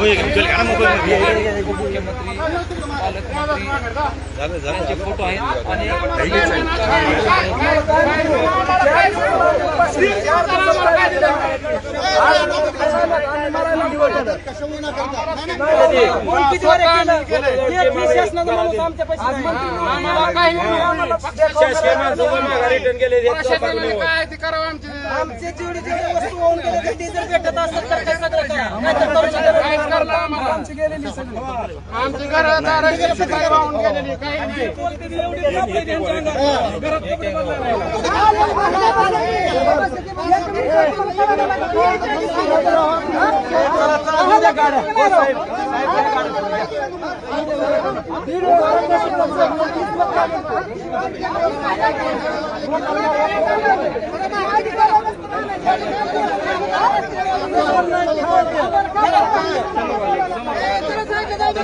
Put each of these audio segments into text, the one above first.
मुख्यमंत्री पालकमंत्री. यांचे फोटो आहेत. आणि आमचे जेवढे जेवढे वस्तू वाहून गेले ते जर भेटत असेल तर काय सगळं करा नाहीतर करू शकत नाही. आमची गेलेली सगळी. आमची घरं दारं वाहून गेलेली काही नाही घरात कपडे बदलायला.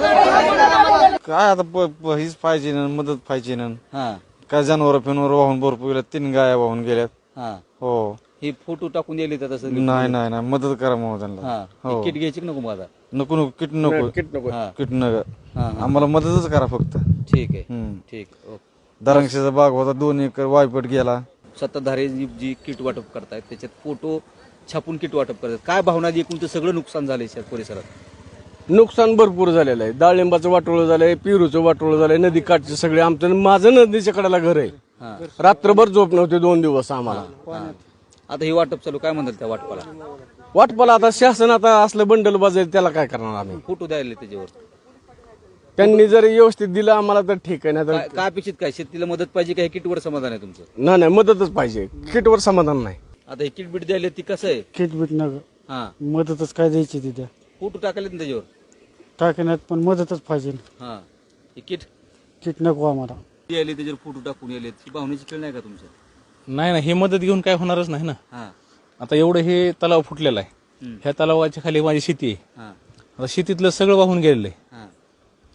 काय आता प- प- हीच पाहिजे ना मदत पाहिजे ना. हा. काय जनावर फिनवर वाहून भरपूर गेल्यात तीन गाया वाहून गेल्यात. हा. हो. हे फोटो टाकून दिले तर तसं नाही नाही नाही. मदत करा मग त्यांना. हा. हो. किट घ्यायची का नको माझा नको नको. किट नको. हा. किट नका. हा हा. आम्हाला मदतच करा फक्त. ठीक आहे. हम्म. ठीक. ओके. दरांक्षाचा बाग होता दोन एकर वायपट गेला. सत्ताधारी जी जी किट वाटप करतायत त्याच्यात फोटो छापून किट वाटप करतात. काय भावना एकूण ते सगळं नुकसान झालंय शहर परिसरात? नुकसान भरपूर झालेलं आहे. डाळिंबाचं वाटोळं झालंय पेरूचं वाटोळं झालंय नदी काठचे सगळे आमचं. माझं नदीच्या कडेला घर आहे. रात्रभर झोप नव्हते दोन दिवस आम्हाला. आता हे वाटप चालू काय म्हणतात त्या वाटपाला? वाटपाला आता शासन आता असलं बंडल बाजायला त्याला काय करणार आम्ही? फोटो द्यायला त्याच्यावर. त्यांनी जर व्यवस्थित दिलं आम्हाला तर ठीक आहे नाही तर काय काय अपेक्षित काय? शेतीला मदत पाहिजे का? हे किटवर समाधान आहे तुमचं? नाही नाही मदतच पाहिजे. किटवर समाधान नाही. आता हे किट बीट द्यायला ती कसं आहे? किट बीट नग हा. मदतच काय द्यायची तिथे? फोटो टाकले ना त्याच्यावर? टाकण्यात पण मदतच पाहिजे. हा. हे किट? किट नको आम्हाला. द्यायला त्याच्यावर फोटो टाकून यायले ही भावनेची खेळ नाही का तुमचं? नाही ना हे मदत घेऊन काय होणारच नाही ना. हा. आता एवढं हे तलाव फुटलेला आहे. हम्म. ह्या तलावाच्या खाली माझी शेती आहे. हा. आता शेतीतलं सगळं वाहून गेलेलं आहे. हा.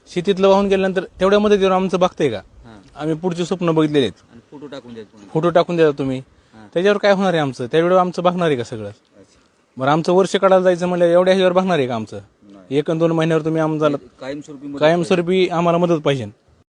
शेतीतलं वाहून गेल्यानंतर तेवढ्या मदतीवर आमचं बघताय का? हा. आम्ही पुढचे स्वप्न बघितलेले आहेत. आणि फोटो टाकून द्यायचे पुन्हा. फोटो टाकून द्या तुम्ही. हा. त्याच्यावर काय होणार आहे आमचं? त्यावेळेवर आमचं बघणार आहे का सगळं? अच्छा. बरं आमचं वर्ष काढायला जायचं म्हणलं एवढ्या ह्याच्यावर बघणार आहे का आमचं? एक आणि दोन महिन्यावर तुम्ही आम्हाला कायमस्वरूपी मदत कायमस्वरूपी आम्हाला मदत पाहिजे.